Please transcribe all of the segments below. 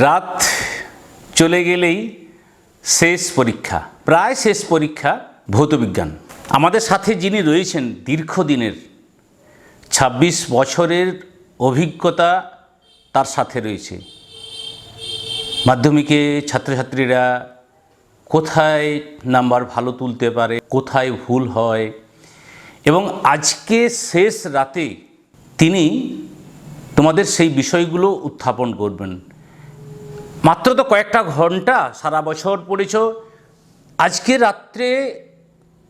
রাত চলে গেলেই শেষ পরীক্ষা, প্রায় শেষ পরীক্ষা ভৌতবিজ্ঞান। আমাদের সাথে যিনি রয়েছেন দীর্ঘদিনের ২৬ বছরের অভিজ্ঞতা তার সাথে রয়েছে। মাধ্যমিকে ছাত্রছাত্রীরা কোথায় নাম্বার ভালো তুলতে পারে, কোথায় ভুল হয়, এবং আজকে শেষ রাতে তিনি তোমাদের সেই বিষয়গুলো উত্থাপন করবেন। মাত্র তো কয়েকটা ঘণ্টা সারা বছর পড়েছ। আজকে রাত্রে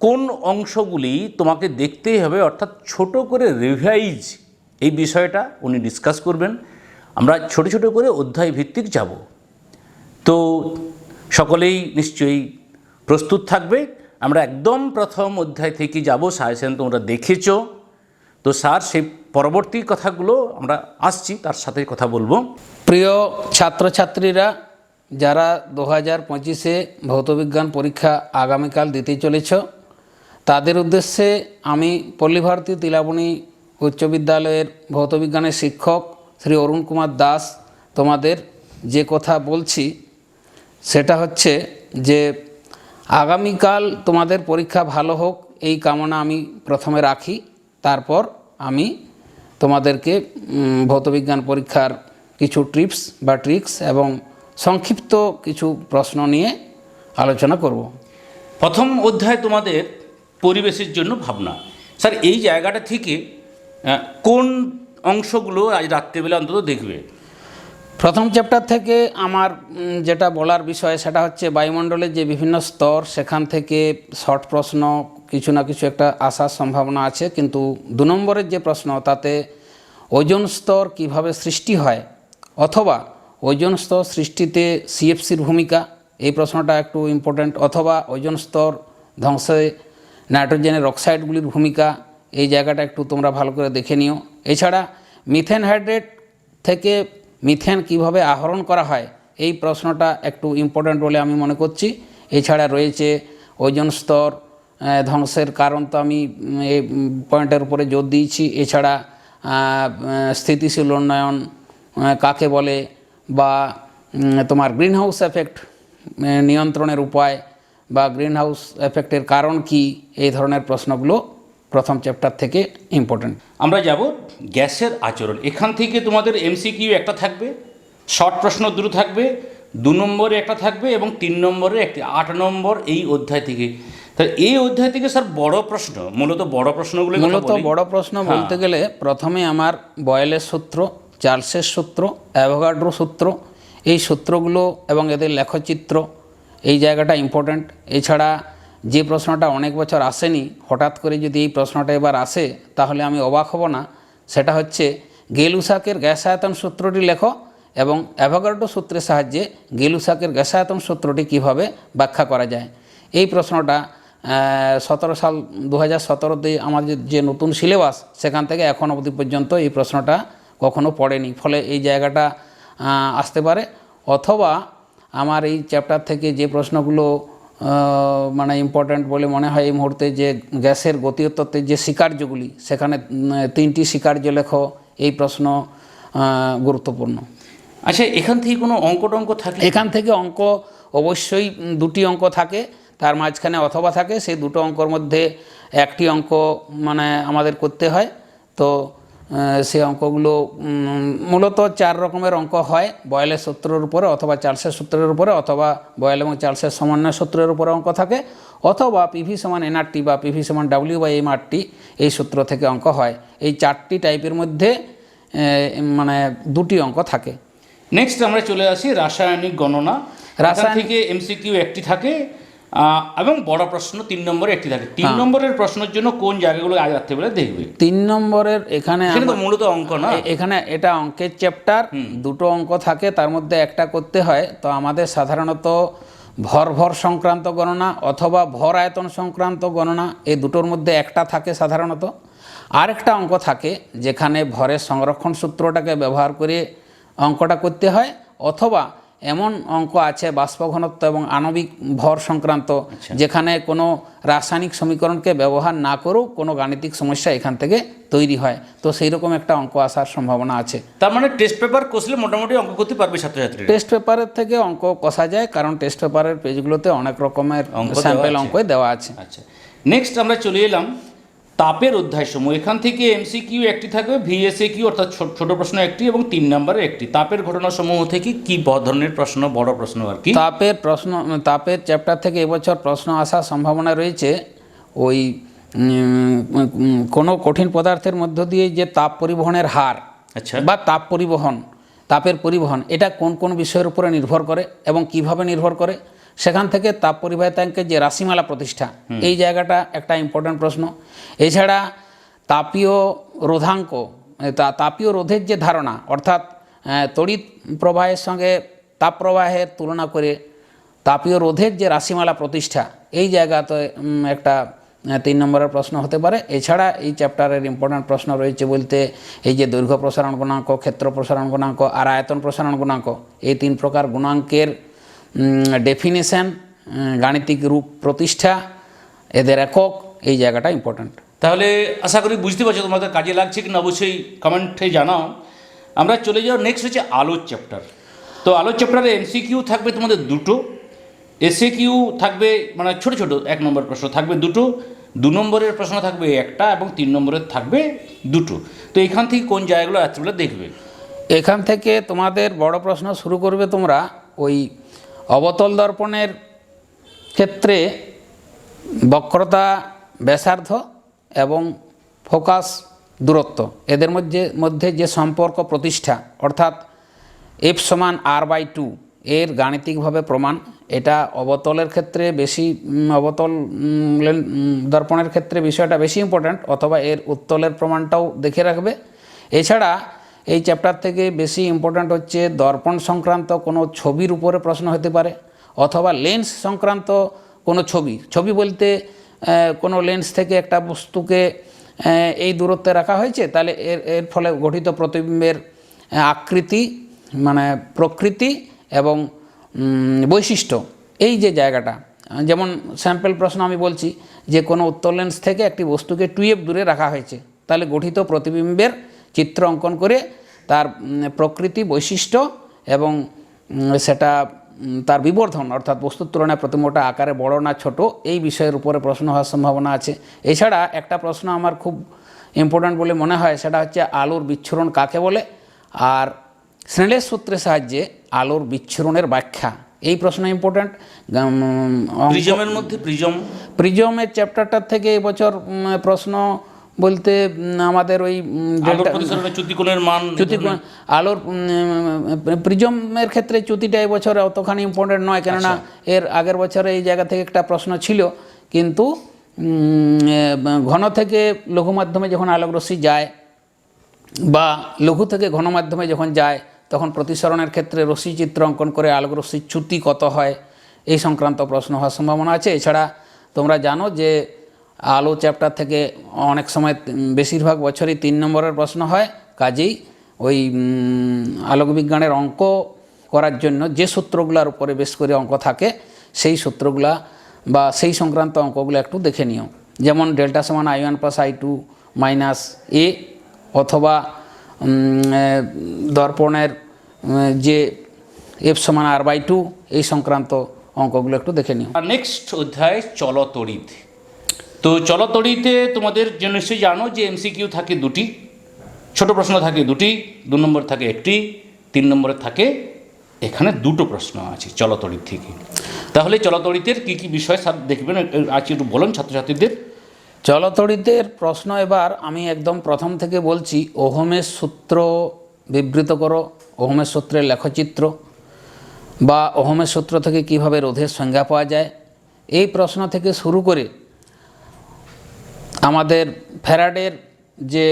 কোন অংশগুলি তোমাকে দেখতেই হবে, অর্থাৎ ছোট করে রিভাইজ এই বিষয়টা উনি ডিসকাস করবেন। আমরা ছোট ছোট করে অধ্যায় ভিত্তিক যাব। তো সকলেই নিশ্চয়ই প্রস্তুত থাকবে। আমরা একদম প্রথম অধ্যায় থেকে যাব সাজেশন তোমরা দেখেছ। তো স্যার, সেই পরবর্তী কথাগুলো আমরা আসছি, তার সাথে কথা বলব। প্রিয় ছাত্রছাত্রীরা, যারা দু হাজার পঁচিশে ভৌতবিজ্ঞান পরীক্ষা আগামীকাল দিতে চলেছ, তাদের উদ্দেশ্যে আমি পল্লীভারতী তিলাবণী উচ্চ বিদ্যালয়ের ভৌতবিজ্ঞানের শিক্ষক শ্রী অরুণ কুমার দাস তোমাদের যে কথা বলছি, সেটা হচ্ছে যে আগামীকাল তোমাদের পরীক্ষা ভালো হোক, এই কামনা আমি প্রথমে রাখি। তারপর আমি তোমাদেরকে ভৌতবিজ্ঞান পরীক্ষার কিছু টিপস বা ট্রিক্স এবং সংক্ষিপ্ত কিছু প্রশ্ন নিয়ে আলোচনা করব। প্রথম অধ্যায় তোমাদের পরিবেশের জন্য ভাবনা। স্যার এই জায়গাটা থেকে কোন অংশগুলো আজ রাত্রেবেলা অন্তত দেখবে? প্রথম চ্যাপ্টার থেকে আমার যেটা বলার বিষয় সেটা হচ্ছে বায়ুমণ্ডলের যে বিভিন্ন স্তর সেখান থেকে শর্ট প্রশ্ন কিছু না কিছু একটা আসার সম্ভাবনা আছে, কিন্তু দু নম্বরের যে প্রশ্ন, তাতে ওজন স্তর কীভাবে সৃষ্টি হয়, অথবা ওজন স্তর সৃষ্টিতে সিএফসির ভূমিকা, এই প্রশ্নটা একটু ইম্পর্ট্যান্ট অথবা ওজন স্তর ধ্বংসে নাইট্রোজেনের অক্সাইডগুলির ভূমিকা, এই জায়গাটা একটু তোমরা ভালো করে দেখে নিও। এছাড়া মিথেন হাইড্রেট থেকে মিথেন কীভাবে আহরণ করা হয়, এই প্রশ্নটা একটু ইম্পর্ট্যান্ট বলে আমি মনে করছি। এছাড়া রয়েছে ওজন স্তর ধ্বংসের কারণ তো আমি এই পয়েন্টের উপরে জোর দিয়েছি। এছাড়া স্থিতিশীল উন্নয়ন কাকে বলে, বা তোমার গ্রিন হাউস এফেক্ট নিয়ন্ত্রণের উপায়, বা গ্রিন হাউস এফেক্টের কারণ কি, এই ধরনের প্রশ্নগুলো প্রথম চ্যাপ্টার থেকে ইম্পর্ট্যান্ট আমরা যাব গ্যাসের আচরণ। এখান থেকে তোমাদের এমসিকিউ একটা থাকবে, শর্ট প্রশ্ন দুটো থাকবে, দু নম্বরে একটা থাকবে এবং তিন নম্বরে একটি, আট নম্বর এই অধ্যায় থেকে। তা এই অধ্যায় থেকে স্যার বড় প্রশ্ন মূলত বড় প্রশ্নগুলো মূলত বড় প্রশ্ন বলতে গেলে প্রথমে আমার বয়েলের সূত্র চার্লসের সূত্র অ্যাভোগাড্রো সূত্র এই সূত্রগুলো এবং এদের লেখচিত্র এই জায়গাটা ইম্পর্ট্যান্ট এছাড়া যে প্রশ্নটা অনেক বছর আসেনি হঠাৎ করে যদি এই প্রশ্নটা এবার আসে তাহলে আমি অবাক হব না। সেটা হচ্ছে গেলুসাকের গ্যাসায়তন সূত্রটি লেখো এবং অ্যাভোগাড্রো সূত্রের সাহায্যে গেলুসাকের গ্যাসায়তন সূত্রটি কীভাবে ব্যাখ্যা করা যায়। এই প্রশ্নটা সতেরো সাল দু হাজার সতেরোতে আমাদের যে নতুন সিলেবাস সেখান থেকে এখন অবধি পর্যন্ত এই প্রশ্নটা কখনো পড়েনি। ফলে এই জায়গাটা আসতে পারে। অথবা আমার এই চ্যাপ্টার থেকে যে প্রশ্নগুলো মানে ইম্পর্ট্যান্ট বলে মনে হয় এই মুহূর্তে যে গ্যাসের গতীয় তত্ত্বের যে স্বীকার্যগুলি সেখানে তিনটি স্বীকার্য লেখ এই প্রশ্ন গুরুত্বপূর্ণ। আচ্ছা এখান থেকে কোনো অঙ্ক টঙ্ক থাকে এখান থেকে অঙ্ক অবশ্যই দুটি অঙ্ক থাকে। তার মাঝখানে অথবা থাকে সেই দুটো অঙ্কর মধ্যে একটি অঙ্ক মানে আমাদের করতে হয়। তো সে অঙ্কগুলো মূলত চার রকমের অঙ্ক হয়। বয়েলের সূত্রের উপরে অথবা চার্লসের সূত্রের উপরে অথবা বয়েল এবং চার্লসের সমন্বয় সূত্রের উপরে অঙ্ক থাকে। অথবা পিভি সমান এনআরটি বা পিভি সমান ডাব্লিউ বা এম আরটি এই সূত্র থেকে অঙ্ক হয়। এই চারটি টাইপের মধ্যে মানে দুটি অঙ্ক থাকে। নেক্সট আমরা চলে আসি রাসায়নিক গণনা। রাসায়নিক থেকে এমসিকিউ একটি থাকে। এবং বড় প্রশ্ন তিন নম্বরে একটি থাকে। তিন নম্বরের প্রশ্নের জন্য কোন জায়গাগুলো আজ রাত্রেবেলা দেখবে? তিন নম্বরের এখানে মূলত অঙ্ক না। এখানে এটা অঙ্কের চ্যাপ্টার দুটো অঙ্ক থাকে তার মধ্যে একটা করতে হয়। তো আমাদের সাধারণত ভর ভর সংক্রান্ত গণনা অথবা ভর আয়তন সংক্রান্ত গণনা এই দুটোর মধ্যে একটা থাকে সাধারণত। আরেকটা অঙ্ক থাকে যেখানে ভরের সংরক্ষণ সূত্রটাকে ব্যবহার করে অঙ্কটা করতে হয় অথবা এমন অঙ্ক আছে বাষ্প ঘনত্ব এবং আণবিক ভর সংক্রান্ত যেখানে কোনো রাসায়নিক সমীকরণকে ব্যবহার না করেও কোনো গাণিতিক সমস্যা এখান থেকে তৈরি হয়। তো সেই রকম একটা অঙ্ক আসার সম্ভাবনা আছে। তার মানে টেস্ট পেপার কষলে মোটামুটি অঙ্ক করতে পারবে ছাত্রছাত্রীরা? টেস্ট পেপারের থেকে অঙ্ক কষা যায় কারণ টেস্ট পেপারের পেজগুলোতে অনেক রকমের স্যাম্পেল অঙ্ক দেওয়া আছে। আচ্ছা। নেক্সট আমরা চলে এলাম তাপের অধ্যায় সমূহ এখান থেকে এমসিকিউ একটি থাকবে ভিএসএ কিউ অর্থাৎ ছোট প্রশ্ন একটি এবং তিন নম্বরের একটি। তাপের ঘটনা সমূহ থেকে কি ধরনের প্রশ্ন বড় প্রশ্ন আর কি? তাপের প্রশ্ন তাপের চ্যাপ্টার থেকে এবছর প্রশ্ন আসার সম্ভাবনা রয়েছে। ওই কোনো কঠিন পদার্থের মধ্য দিয়ে যে তাপ পরিবহনের হার আচ্ছা। বা তাপ পরিবহন তাপের পরিবহন এটা কোন কোন বিষয়ের উপরে নির্ভর করে এবং কীভাবে নির্ভর করে? সেখান থেকে তাপ পরিবাহিতাঙ্কের যে রাশিমালা প্রতিষ্ঠা এই জায়গাটা একটা ইম্পর্ট্যান্ট প্রশ্ন। এছাড়া তাপীয় রোধাঙ্ক তা- তাপীয় রোধের যে ধারণা অর্থাৎ তড়িৎ প্রবাহের সঙ্গে তাপ প্রবাহের তুলনা করে তাপীয় রোধের যে রাশিমালা প্রতিষ্ঠা এই জায়গাতে একটা তিন নম্বরের প্রশ্ন হতে পারে। এছাড়া এই চ্যাপ্টারের ইম্পর্ট্যান্ট প্রশ্ন রয়েছে বলতে এই যে দৈর্ঘ্য প্রসারণ গুণাঙ্ক ক্ষেত্র প্রসারণ গুণাঙ্ক আর আয়তন প্রসারণ গুণাঙ্ক এই তিন প্রকার গুণাঙ্কের ডেফিনেশন গাণিতিক রূপ প্রতিষ্ঠা এদের একক এই জায়গাটা ইম্পর্ট্যান্ট তাহলে আশা করি বুঝতে পারছ তোমাদের কাজে লাগছে কিনা অবশ্যই কমেন্টে জানাও। আমরা চলে যাও নেক্সট হচ্ছে আলোর চ্যাপ্টার তো আলোর চ্যাপ্টারে এমসিকিউ থাকবে তোমাদের দুটো। এসএ কিউ থাকবে মানে ছোট ছোট এক নম্বর প্রশ্ন থাকবে দুটো দু নম্বরের প্রশ্ন থাকবে একটা এবং তিন নম্বরের থাকবে দুটো। তো এখান থেকে কোন জায়গাগুলো আছে বলে দেখবে? এখান থেকে তোমাদের বড় প্রশ্ন শুরু করবে তোমরা ওই অবতল দর্পণের ক্ষেত্রে বক্রতা ব্যাসার্ধ এবং ফোকাস দূরত্ব। এদের মধ্যে মধ্যে যে সম্পর্ক প্রতিষ্ঠা, অর্থাৎ এফ সমান আর বাই টু এর গাণিতিকভাবে প্রমাণ, এটা অবতলের ক্ষেত্রে বেশি অবতল দর্পণের ক্ষেত্রে বিষয়টা বেশি ইম্পর্ট্যান্ট অথবা এর উত্তলের প্রমাণটাও দেখে রাখবে। এছাড়া এই চ্যাপ্টার থেকে বেশি ইম্পর্ট্যান্ট হচ্ছে দর্পণ সংক্রান্ত কোনো ছবির উপরে প্রশ্ন হতে পারে, অথবা লেন্স সংক্রান্ত কোনো ছবি। ছবি বলতে কোনো লেন্স থেকে একটা বস্তুকে এই দূরত্বে রাখা হয়েছে, তাহলে এর এর ফলে গঠিত প্রতিবিম্বের আকৃতি মানে প্রকৃতি এবং বৈশিষ্ট্য। এই যে জায়গাটা, যেমন স্যাম্পল প্রশ্ন আমি বলছি, যে কোনো উত্তর লেন্স থেকে একটি বস্তুকে টুয়েব দূরে রাখা হয়েছে, তাহলে গঠিত প্রতিবিম্বের চিত্র অঙ্কন করে তার প্রকৃতি বৈশিষ্ট্য এবং সেটা তার বিবর্ধন অর্থাৎ বস্তুর তুলনায় প্রতিমাটা আকারে বড় না ছোট এই বিষয়ের উপরে প্রশ্ন হওয়ার সম্ভাবনা আছে। এছাড়া একটা প্রশ্ন আমার খুব ইম্পর্ট্যান্ট বলে মনে হয় সেটা হচ্ছে আলোর বিচ্ছুরণ কাকে বলে? আর স্নেলের সূত্রের সাহায্যে আলোর বিচ্ছুরণের ব্যাখ্যা এই প্রশ্ন ইম্পর্ট্যান্ট প্রিজমের মধ্যে প্রিজম। প্রিজমের চ্যাপ্টারটার থেকে এবছর প্রশ্ন বলতে আমাদের ওই মান চ্যুতি আলোর প্রিজমের ক্ষেত্রে চ্যুতিটা এবছর অতখানি ইম্পর্টেন্ট নয় কেননা এর আগের বছরে এই জায়গা থেকে একটা প্রশ্ন ছিল। কিন্তু ঘন থেকে লঘু মাধ্যমে যখন আলোক রশ্মি যায় বা লঘু থেকে ঘন মাধ্যমে যখন যায় তখন প্রতিসরণের ক্ষেত্রে রশ্মি চিত্র অঙ্কন করে আলোক রশ্মির চ্যুতি কত হয় এই সংক্রান্ত প্রশ্ন হওয়ার সম্ভাবনা আছে। এছাড়া তোমরা জানো যে আলো চ্যাপ্টার থেকে অনেক সময় বেশিরভাগ বছরই তিন নম্বরের প্রশ্ন হয়। কাজেই ওই উম, আলোক বিজ্ঞানের অঙ্ক করার জন্য যে সূত্রগুলোর উপরে বেশ করে অঙ্ক থাকে সেই সূত্রগুলা বা সেই সংক্রান্ত অঙ্কগুলো একটু দেখে নিও। যেমন ডেল্টা সমান I one plus I two minus A অথবা দর্পণের যে এফ সমান আর বাই টু এই সংক্রান্ত অঙ্কগুলো একটু দেখে নিও। নেক্সট অধ্যায় চলতড়িৎ তো চলতড়িতে তোমাদের নিশ্চয়ই জানো যে এমসিকিউ থাকে দুটি। ছোট প্রশ্ন থাকে দুটি, দু নম্বর থাকে একটি, তিন নম্বরে থাকে, এখানে দুটো প্রশ্ন আছে চলতড়িৎ থেকে। তাহলে চলতড়িতের কী কী বিষয় দেখবেন আজ একটু বলুন ছাত্রছাত্রীদের। চলতড়িতের প্রশ্ন এবার আমি একদম প্রথম থেকে বলছি, ওহমের সূত্র বিবৃত করো, ওহমের সূত্রের লেখচিত্র, বা ওহমের সূত্র থেকে কীভাবে রোধের সংজ্ঞা পাওয়া যায়। এই প্রশ্ন থেকে শুরু করে আমাদের ফ্যারাডের যে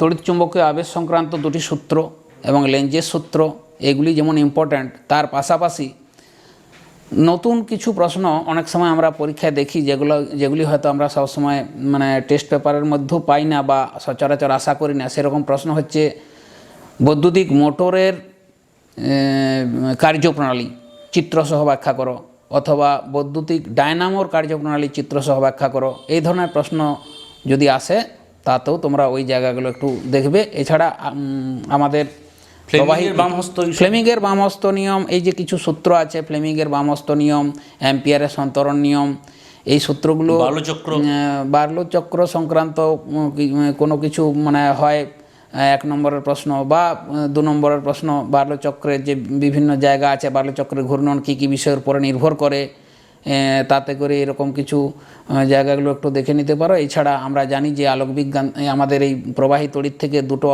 তড়িৎচুম্বকীয় আবেশ সংক্রান্ত দুটি সূত্র এবং লেঞ্জের সূত্র, এগুলি যেমন ইম্পর্ট্যান্ট তার পাশাপাশি নতুন কিছু প্রশ্ন অনেক সময় আমরা পরীক্ষায় দেখি, যেগুলো, যেগুলি হয়তো আমরা সবসময় মানে টেস্ট পেপারের মধ্যেও পাই না বা সচরাচর আশা করি না। সেরকম প্রশ্ন হচ্ছে বৈদ্যুতিক মোটরের কার্যপ্রণালী চিত্রসহ ব্যাখ্যা করো, অথবা বৈদ্যুতিক ডায়নামোর কার্যপ্রণালী চিত্রসহ ব্যাখ্যা করো। এই ধরনের প্রশ্ন যদি আসে তাতেও তোমরা ওই জায়গাগুলো একটু দেখবে এছাড়া আমাদের ফ্লেমিংয়ের বামহস্ত নিয়ম এই যে কিছু সূত্র আছে ফ্লেমিংয়ের বামহস্ত নিয়ম অ্যাম্পিয়ারের সন্তরণ নিয়ম এই সূত্রগুলো বার্লোচক্র। বার্লোচক্র সংক্রান্ত কোনো কিছু মানে হয় এক নম্বরের প্রশ্ন বা দু নম্বরের প্রশ্ন বার্লোচক্রের যে বিভিন্ন জায়গা আছে বার্লোচক্রের ঘূর্ণন কী কী বিষয়ের উপরে নির্ভর করে তাতে করে এরকম কিছু জায়গাগুলো একটু দেখে নিতে পারো। এছাড়া আমরা জানি যে আলোক বিজ্ঞান আমাদের এই প্রবাহী তড়িৎ থেকে দুটো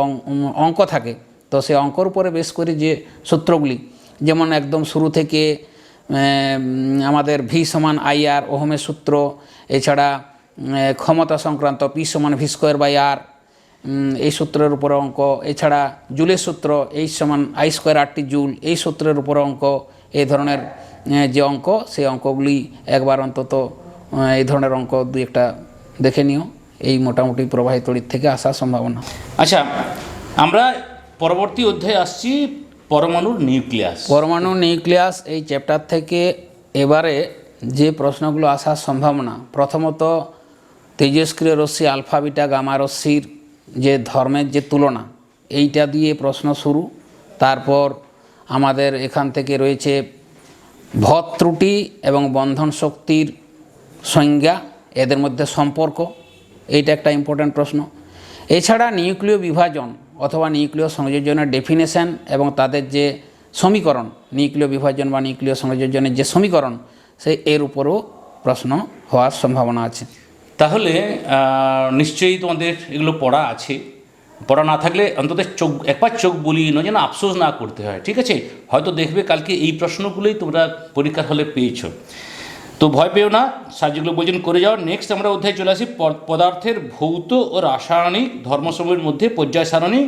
অঙ্ক থাকে। তো সেই অঙ্কর উপরে বেশ করে যে সূত্রগুলি, যেমন একদম শুরু থেকে আমাদের ভি সমান আই আর ওহমের সূত্র, এছাড়া ক্ষমতা সংক্রান্ত পি সমান ভি স্কোয়ার বাই আর এই সূত্রের উপর অঙ্ক, এছাড়া জুলের সূত্র, এইচ সমান আই স্কোয়ার আটটি জুল, এই সূত্রের উপর অঙ্ক, এই ধরনের যে অঙ্ক সেই অঙ্কগুলি একবার অন্তত এই ধরনের অঙ্ক দুই একটা দেখে নিও। এই মোটামুটি প্রবাহী তড়িৎ থেকে আসার সম্ভাবনা। আচ্ছা আমরা পরবর্তী অধ্যায়ে আসছি পরমাণুর নিউক্লিয়াস। পরমাণু নিউক্লিয়াস এই চ্যাপ্টার থেকে এবারে যে প্রশ্নগুলো আসার সম্ভাবনা প্রথমত তেজস্ক্রিয় রশ্মি আলফাবিটা গামা রশ্মির যে ধর্মের যে তুলনা এইটা দিয়ে প্রশ্ন শুরু। তারপর আমাদের এখান থেকে রয়েছে ভর ত্রুটি এবং বন্ধন শক্তির সংজ্ঞা এদের মধ্যে সম্পর্ক, এইটা একটা ইম্পর্ট্যান্ট প্রশ্ন। এছাড়া নিউক্লিয় বিভাজন অথবা নিউক্লিয় সংযোজনের ডেফিনেশন এবং তাদের যে সমীকরণ, নিউক্লিয় বিভাজন বা নিউক্লিয় সংযোজনের যে সমীকরণ সেই এর উপরও প্রশ্ন হওয়ার সম্ভাবনা আছে। তাহলে নিশ্চয়ই তোমাদের এগুলো পড়া আছে। পড়া না থাকলে অন্তত চোখ একবার চোখ বুলিয়ে নয় যেন আফসোস না করতে হয় ঠিক আছে? হয়তো দেখবে কালকে এই প্রশ্নগুলোই তোমরা পরীক্ষার হলে পেয়েছ। তো ভয় পেও না স্যার যেগুলো বলছেন করে যাও নেক্সট আমরা অধ্যায় চলে আসি পদার্থের ভৌত ও রাসায়নিক ধর্মসমূহের মধ্যে পর্যায় সারণী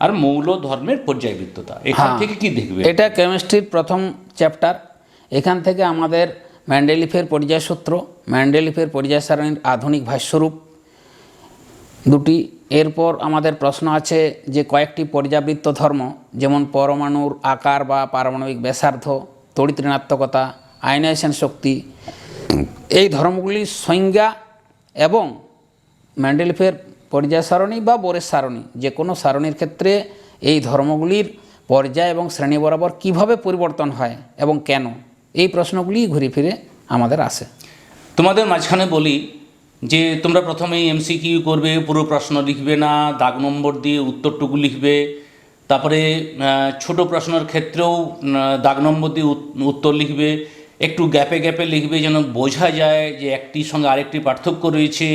আর মৌল ধর্মের পর্যায়বৃত্ততা। এখান হ্যাঁ। থেকে কি দেখবে? এটা কেমিস্ট্রির প্রথম চ্যাপ্টার এখান থেকে আমাদের ম্যান্ডেলিফের পর্যায় সূত্র ম্যান্ডেলিফের পর্যায় সারণীর আধুনিক ভাষ্যরূপ। দুটি এরপর আমাদের প্রশ্ন আছে যে কয়েকটি পর্যাবৃত্ত ধর্ম, যেমন পরমাণুর আকার বা পারমাণবিক ব্যাসার্ধ তড়িৎ আয়নাইজেশন শক্তি, এই ধর্মগুলির সংজ্ঞা এবং ম্যান্ডেলফের পর্যায় সারণী বা বোরের সারণী। যে কোনো সারণীর ক্ষেত্রে এই ধর্মগুলির পর্যায় এবং শ্রেণি বরাবর কীভাবে পরিবর্তন হয় এবং কেন? এই প্রশ্নগুলি ঘুরে ফিরে আমাদের আসে। তোমাদের মাঝখানে বলি যে তোমরা প্রথমেই এমসিকিউ করবে, পুরো প্রশ্ন লিখবে না, দাগ নম্বর দিয়ে উত্তরটুকু লিখবে। তারপরে ছোট প্রশ্নের ক্ষেত্রেও দাগ নম্বর দিয়ে উত্তর লিখবে। একটু গ্যাপে গ্যাপে লিখবে যেন বোঝা যায় যে একটির সঙ্গে আরেকটি পার্থক্য রয়েছে।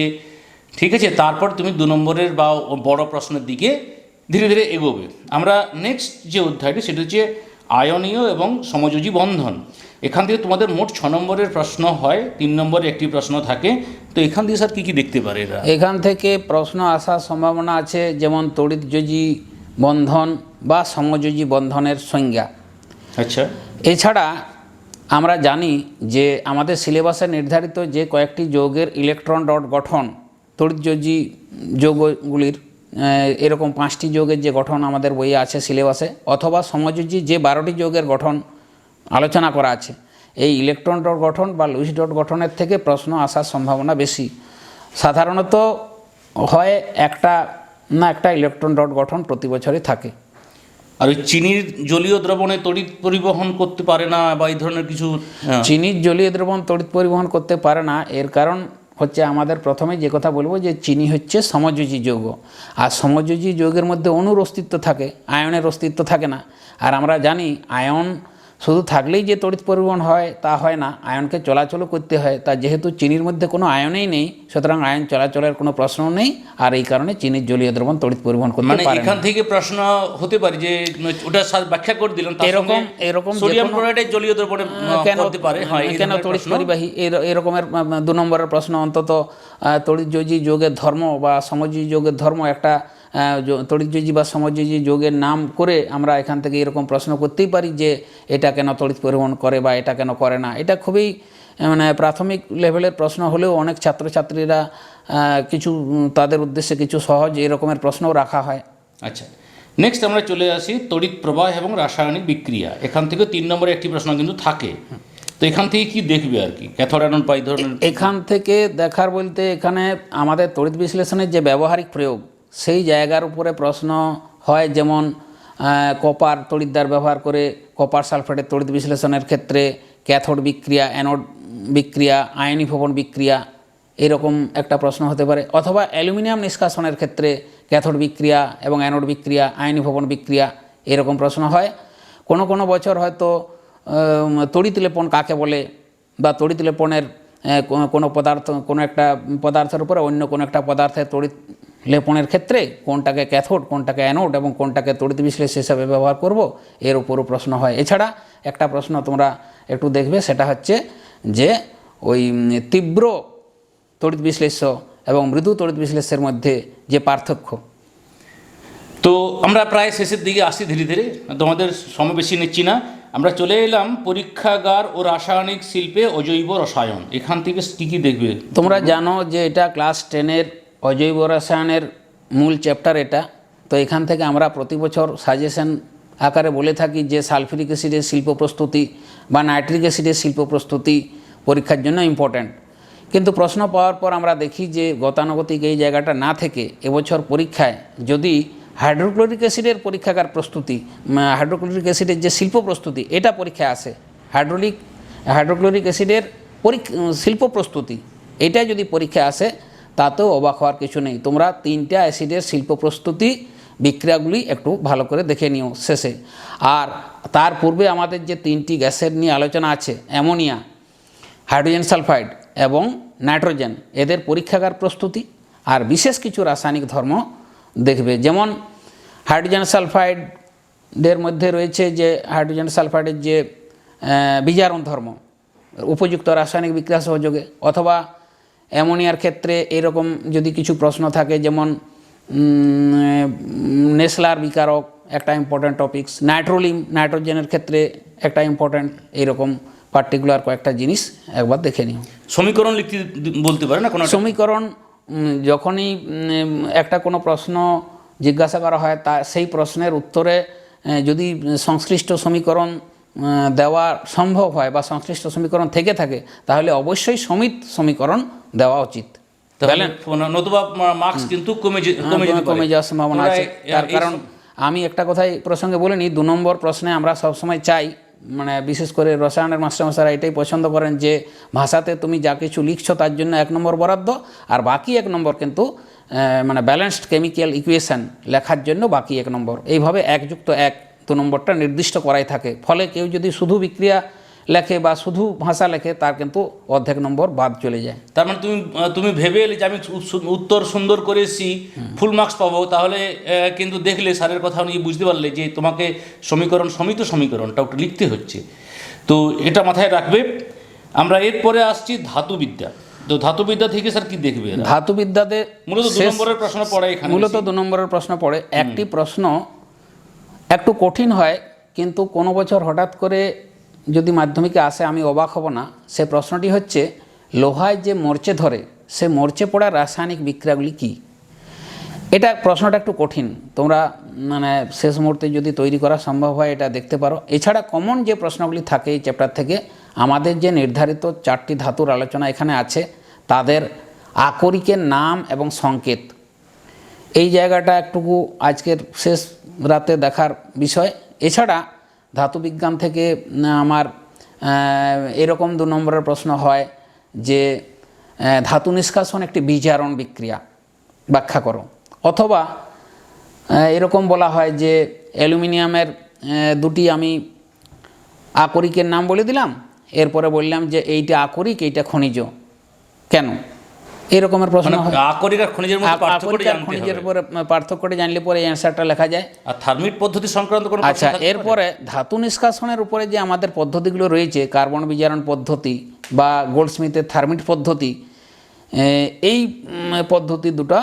ঠিক আছে? তারপর তুমি দু নম্বরের বা বড় প্রশ্নের দিকে ধীরে ধীরে এগোবে। আমরা নেক্সট যে অধ্যায়টি, সেটা হচ্ছে আয়নীয় এবং সমযোজী বন্ধন। এখান থেকে তোমাদের মোট ছ নম্বরের প্রশ্ন হয় তিন নম্বরে একটি প্রশ্ন থাকে। তো এখান থেকে স্যার কী কী দেখতে পারে এরা? এখান থেকে প্রশ্ন আসার সম্ভাবনা আছে যেমন তড়িৎযোজী বন্ধন বা সমযোজী বন্ধনের সংজ্ঞা। আচ্ছা। এছাড়া আমরা জানি যে আমাদের সিলেবাসে নির্ধারিত যে কয়েকটি যৌগের ইলেকট্রন ডট গঠন তড়িৎযোজী যৌগগুলির এরকম পাঁচটি যোগের যে গঠন আমাদের বইয়ে আছে সিলেবাসে অথবা সমযোজী যে বারোটি যোগের গঠন আলোচনা করা আছে এই ইলেকট্রন ডট গঠন বা লুইস ডট গঠনের থেকে প্রশ্ন আসার সম্ভাবনা বেশি সাধারণত হয় একটা না একটা ইলেকট্রন ডট গঠন প্রতি বছরই থাকে আর ওই চিনির জলীয় দ্রবণে তড়িৎ পরিবহন করতে পারে না বা এই ধরনের কিছু হ্যাঁ। চিনির জলীয় দ্রবণ তড়িৎ পরিবহন করতে পারে না এর কারণ হচ্ছে আমাদের প্রথমে যে কথা বলব যে চিনি হচ্ছে সমযোজী যৌগ। আর সমযোজী যৌগের মধ্যে অণুর অস্তিত্ব থাকে, আয়নের অস্তিত্ব থাকে না। আর আমরা জানি আয়ন শুধু থাকলেই যে তড়িৎ পরিবহন হয় তা হয় না আয়নকে চলাচলও করতে হয়। তা যেহেতু চিনির মধ্যে কোনো আয়নেই নেই সুতরাং আয়ন চলাচলের কোনো প্রশ্ন নেই আর এই কারণে চিনির জলীয় দ্রবণ তড়িৎ পরিবহন করতে মানে পারে এখান থেকে প্রশ্ন হতে পারে যে ওটা স্যার ব্যাখ্যা করে দিলাম তার এরকম- এরকম সোডিয়াম ক্লোরাইডের জলীয় দ্রবণে কেন হতে পারে। হয় কেন তড়িৎ পরিবাহী? এরকমের দু নম্বরের প্রশ্ন অন্তত তড়িৎযোজী যোগের ধর্ম বা সমযোজী যোগের ধর্ম একটা তড়িৎযোজী বা সমযোজী যোগের নাম করে আমরা এখান থেকে এরকম প্রশ্ন করতেই পারি যে এটা কেন তড়িৎ পরিবহন করে বা এটা কেন করে না। এটা খুবই মানে প্রাথমিক লেভেলের প্রশ্ন হলেও অনেক ছাত্রছাত্রীরা কিছু তাদের উদ্দেশ্যে কিছু সহজ এরকমের প্রশ্নও রাখা হয়। আচ্ছা নেক্সট আমরা চলে আসি তড়িৎ প্রবাহ এবং রাসায়নিক বিক্রিয়া। এখান থেকে তিন নম্বরে একটি প্রশ্ন কিন্তু থাকে। তো এখান থেকে কি দেখবে আর কি? ক্যাথোড এই ধরনের এখান থেকে দেখার বলতে এখানে আমাদের তড়িৎ বিশ্লেষণের যে ব্যবহারিক প্রয়োগ সেই জায়গার উপরে প্রশ্ন হয় যেমন কপার তড়িৎদ্বার ব্যবহার করে কপার সালফেটের তড়িৎ বিশ্লেষণের ক্ষেত্রে ক্যাথোড বিক্রিয়া, অ্যানোড বিক্রিয়া, আয়নীভবন বিক্রিয়া এরকম একটা প্রশ্ন হতে পারে। অথবা অ্যালুমিনিয়াম নিষ্কাশনের ক্ষেত্রে ক্যাথোড বিক্রিয়া এবং অ্যানোড বিক্রিয়া, আয়নীভবন বিক্রিয়া এরকম প্রশ্ন হয়। কোনো কোনো বছর হয়তো তড়িৎ লেপন কাকে বলে বা তড়িৎ লেপনের কোনো পদার্থ, কোনো একটা পদার্থের উপরে অন্য কোনো একটা পদার্থের তড়িৎ লেপনের ক্ষেত্রে কোনটাকে ক্যাথোড কোনটাকে অ্যানোড এবং কোনটাকে তড়িৎ বিশ্লেষ হিসাবে ব্যবহার করব এর উপরও প্রশ্ন হয়। এছাড়া একটা প্রশ্ন তোমরা একটু দেখবে সেটা হচ্ছে যে ওই তীব্র তড়িৎ বিশ্লেষ্য এবং মৃদু তড়িৎ বিশ্লেষ্যের মধ্যে যে পার্থক্য। তো আমরা প্রায় শেষের দিকে আসি ধীরে ধীরে তোমাদের সময় বেশি নিচ্ছি না। আমরা চলে এলাম পরীক্ষাগার ও রাসায়নিক শিল্পে অজৈব রসায়ন। এখান থেকে কী কী দেখবে? তোমরা জানো যে এটা ক্লাস টেনের অজৈব রসায়নের মূল চ্যাপ্টার এটা। তো এখান থেকে আমরা প্রতি বছর সাজেশন আকারে বলে থাকি যে সালফিউরিক অ্যাসিডের শিল্প প্রস্তুতি বা নাইট্রিক অ্যাসিডের শিল্প প্রস্তুতি পরীক্ষার জন্য ইম্পর্ট্যান্ট কিন্তু প্রশ্ন পাওয়ার পর আমরা দেখি যে গতানুগতিক এই জায়গাটা না থেকে এবছর পরীক্ষায় যদি হাইড্রোক্লোরিক অ্যাসিডের পরীক্ষাগার প্রস্তুতি হাইড্রোক্লোরিক অ্যাসিডের যে শিল্প প্রস্তুতি, এটা পরীক্ষায় আসে। হাইড্রোলিক হাইড্রোক্লোরিক অ্যাসিডের পরীক্ষা, শিল্প প্রস্তুতি এটা যদি পরীক্ষায় আসে তাতেও অবাক হওয়ার কিছু নেই। তোমরা তিনটা অ্যাসিডের শিল্প প্রস্তুতি বিক্রিয়াগুলি একটু ভালো করে দেখে নিও শেষে। আর তার পূর্বে আমাদের যে তিনটি গ্যাসের নিয়ে আলোচনা আছে, অ্যামোনিয়া, হাইড্রোজেন সালফাইড এবং নাইট্রোজেন, এদের পরীক্ষাগার প্রস্তুতি আর বিশেষ কিছু রাসায়নিক ধর্ম দেখবে। যেমন হাইড্রোজেন সালফাইডের মধ্যে রয়েছে যে হাইড্রোজেন সালফাইডের যে বিজারণ ধর্ম, উপযুক্ত রাসায়নিক বিক্রিয়া সহযোগে অথবা অ্যামোনিয়ার ক্ষেত্রে এরকম যদি কিছু প্রশ্ন থাকে যেমন নেসলার বিকারক একটা ইম্পর্ট্যান্ট টপিক্স নাইট্রোলিম নাইট্রোজেনের ক্ষেত্রে একটা ইম্পর্ট্যান্ট এইরকম পার্টিকুলার কয়েকটা জিনিস একবার দেখে নিও। সমীকরণ লিখতে বলতে পারে না কোনো সমীকরণ যখনই একটা কোনো প্রশ্ন জিজ্ঞাসা করা হয় তা সেই প্রশ্নের উত্তরে যদি সংশ্লিষ্ট সমীকরণ দেওয়া সম্ভব হয় বা সংশ্লিষ্ট সমীকরণ থেকে থাকে তাহলে অবশ্যই সমিত সমীকরণ দেওয়া উচিত। তাহলে নতুবা মার্কস কিন্তু কমে হ্যাঁ, কমে। যাওয়ার সম্ভাবনা আছে। তার কারণ আমি একটা কথাই প্রসঙ্গে বলিনি দু নম্বর প্রশ্নে আমরা সবসময় চাই মানে বিশেষ করে রসায়নের মাস্টারমশাইরা এটাই পছন্দ করেন যে ভাষাতে তুমি যা কিছু লিখছো তার জন্য এক নম্বর বরাদ্দ আর বাকি এক নম্বর কিন্তু মানে ব্যালেন্সড কেমিক্যাল ইকুয়েশন লেখার জন্য বাকি এক নম্বর। এইভাবে একযুক্ত এক দু নম্বরটা নির্দিষ্ট করাই থাকে। ফলে কেউ যদি শুধু বিক্রিয়া লেখে বা শুধু ভাষা লেখে তার কিন্তু অর্ধেক নম্বর বাদ চলে যায়। তার মানে তুমি তুমি ভেবে এলে যে আমি উত্তর সুন্দর করে করেছি ফুল মার্কস পাবো তাহলে কিন্তু দেখলে স্যারের কথা নিয়ে বুঝতে পারলে যে তোমাকে সমীকরণ সমিত সমীকরণটা ওটা লিখতে হচ্ছে। তো এটা মাথায় রাখবে। আমরা এরপরে আসছি ধাতুবিদ্যা। তো ধাতুবিদ্যা থেকে স্যার কি দেখবে ধাতুবিদ্যাতে মূলত দু নম্বরের প্রশ্ন পড়ে এখানে মূলত দু নম্বরের প্রশ্ন পড়ে। একটি প্রশ্ন একটু কঠিন হয় কিন্তু কোনো বছর হঠাৎ করে যদি মাধ্যমিকে আসে, আমি অবাক হব না। সে প্রশ্নটি হচ্ছে, লোহায় যে মরচে ধরে, সে মরচে পড়া রাসায়নিক বিক্রিয়াগুলি কী? এটা প্রশ্নটা একটু কঠিন। তোমরা মানে শেষ মুহূর্তে যদি তৈরি করা সম্ভব হয়, এটা দেখতে পারো। এছাড়া কমন যে প্রশ্নগুলি থাকে এই চ্যাপ্টার থেকে, আমাদের যে নির্ধারিত চারটি ধাতুর আলোচনা এখানে আছে, তাদের আকরিকের নাম এবং সংকেত। এই জায়গাটা একটুকু আজকের শেষ রাতে দেখার বিষয়। এছাড়া ধাতুবিজ্ঞান থেকে আমার এরকম দু নম্বরের প্রশ্ন হয় যে ধাতু নিষ্কাশন একটি বিজারণ বিক্রিয়া, ব্যাখ্যা করো। অথবা এরকম বলা হয় যে, অ্যালুমিনিয়ামের দুটি আমি আকরিকের নাম বলে দিলাম, এরপরে বললাম যে, এইটা আকরিক, এইটা খনিজ। কেন? এই রকমের প্রশ্ন মানে আকরিক আর খনিজের মধ্যে পার্থক্যটা খনিজের উপরে জানলে পরে অ্যান্সারটা লেখা যায়। আর থার্মিট পদ্ধতি সংক্রান্ত কোনো আচ্ছা এরপরে ধাতু নিষ্কাশনের উপরে যে আমাদের পদ্ধতিগুলো রয়েছে কার্বন বিজারণ পদ্ধতি বা গোল্ডস্মিথের থার্মিট পদ্ধতি এই পদ্ধতি দুটো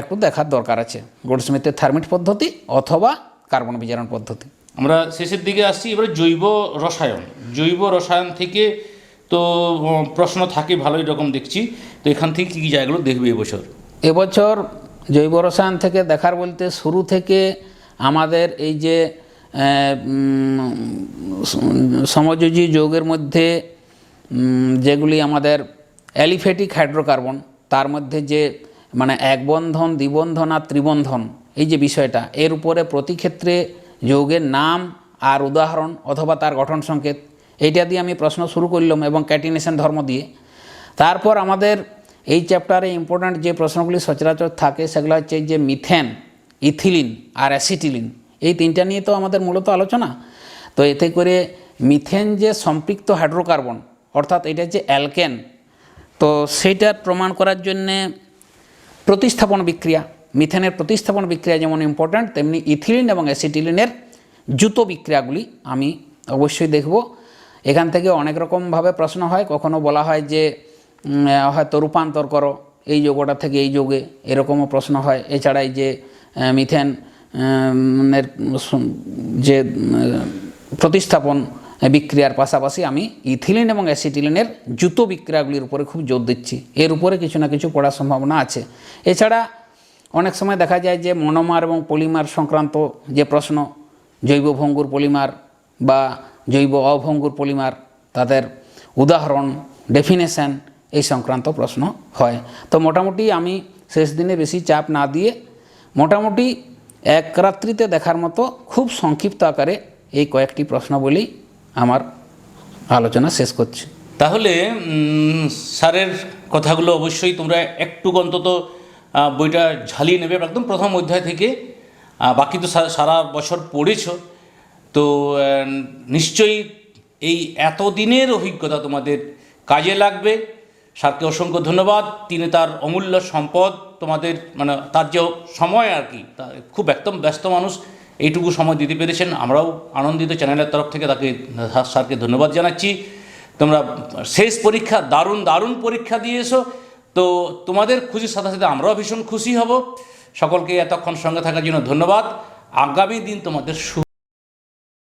একটু দেখার দরকার আছে। গোল্ডস্মিথের থার্মিট পদ্ধতি অথবা কার্বন বিজারণ পদ্ধতি। আমরা শেষের দিকে আসছি এবারে জৈব রসায়ন। জৈব রসায়ন থেকে তো প্রশ্ন থাকে, ভালোই রকম দেখছি। তো এখান থেকে কী কী জায়গাগুলো দেখবে এবছর? এবছর জৈব রসায়ন থেকে দেখার বলতে শুরু থেকে আমাদের এই যে সমযোজী যৌগের মধ্যে যেগুলি আমাদের অ্যালিফেটিক হাইড্রোকার্বন, তার মধ্যে যে মানে এক বন্ধন দ্বিবন্ধন আর ত্রিবন্ধন, এই যে বিষয়টা, এর উপরে প্রতি ক্ষেত্রে যৌগের নাম আর উদাহরণ অথবা তার গঠন সংকেত এইটা দিয়ে আমি প্রশ্ন শুরু করলাম এবং ক্যাটিনেশন ধর্ম দিয়ে। তারপর আমাদের এই চ্যাপ্টারে ইম্পর্ট্যান্ট যে প্রশ্নগুলি সচরাচর থাকে, সেগুলো হচ্ছে যে মিথেন ইথিলিন আর অ্যাসিটিলিন এই তিনটা নিয়ে তো আমাদের মূলত আলোচনা। তো এতে করে মিথেন যে সম্পৃক্ত হাইড্রোকার্বন অর্থাৎ এটা যে অ্যালকেন তো সেইটার প্রমাণ করার জন্যে প্রতিস্থাপন বিক্রিয়া মিথেনের প্রতিস্থাপন বিক্রিয়া যেমন ইম্পর্ট্যান্ট তেমনি ইথিলিন এবং অ্যাসিটিলিনের জুতো বিক্রিয়াগুলি আমি অবশ্যই দেখব। এখান থেকে অনেক রকমভাবে প্রশ্ন হয়। কখনো বলা হয় যে হয়তো রূপান্তর করো, এই যোগটা থেকে এই যোগে এরকমও প্রশ্ন হয়। এছাড়া এই যে মিথেন এর যে প্রতিস্থাপন বিক্রিয়ার পাশাপাশি আমি ইথিলিন এবং অ্যাসিটিলিনের জুত বিক্রিয়াগুলির উপরে খুব জোর দিচ্ছি। এর উপরে কিছু না কিছু পড়ার সম্ভাবনা আছে। এছাড়া অনেক সময় দেখা যায় যে, মনোমার এবং পলিমার সংক্রান্ত যে প্রশ্ন, জৈব ভঙ্গুর পলিমার বা জৈব অভঙ্গুর পলিমার তাদের উদাহরণ ডেফিনেশন এই সংক্রান্ত প্রশ্ন হয়। তো মোটামুটি আমি শেষ দিনে বেশি চাপ না দিয়ে মোটামুটি এক রাত্রিতে দেখার মতো খুব সংক্ষিপ্ত আকারে এই কয়েকটি প্রশ্ন বলেই আমার আলোচনা শেষ করছি। তাহলে স্যারের কথাগুলো অবশ্যই তোমরা একটু অন্তত বইটা ঝালিয়ে নেবে। একদম প্রথম অধ্যায় থেকে বাকি তো সারা বছর পড়েছো। তো নিশ্চয়ই এই এতদিনের অভিজ্ঞতা তোমাদের কাজে লাগবে। স্যারকে অসংখ্য ধন্যবাদ। তিনি তার অমূল্য সম্পদ তোমাদের মানে তার যে সময় আর কি খুব একদম ব্যস্ত মানুষ, এইটুকু সময় দিতে পেরেছেন। আমরাও আনন্দিত চ্যানেলের তরফ থেকে তাকে স্যারকে ধন্যবাদ জানাচ্ছি। তোমরা শেষ পরীক্ষা, দারুণ দারুণ পরীক্ষা দিয়ে এসো। তো, তোমাদের খুশির সাথে সাথে আমরাও ভীষণ খুশি হব। সকলকে এতক্ষণ সঙ্গে থাকার জন্য ধন্যবাদ। আগামী দিন তোমাদের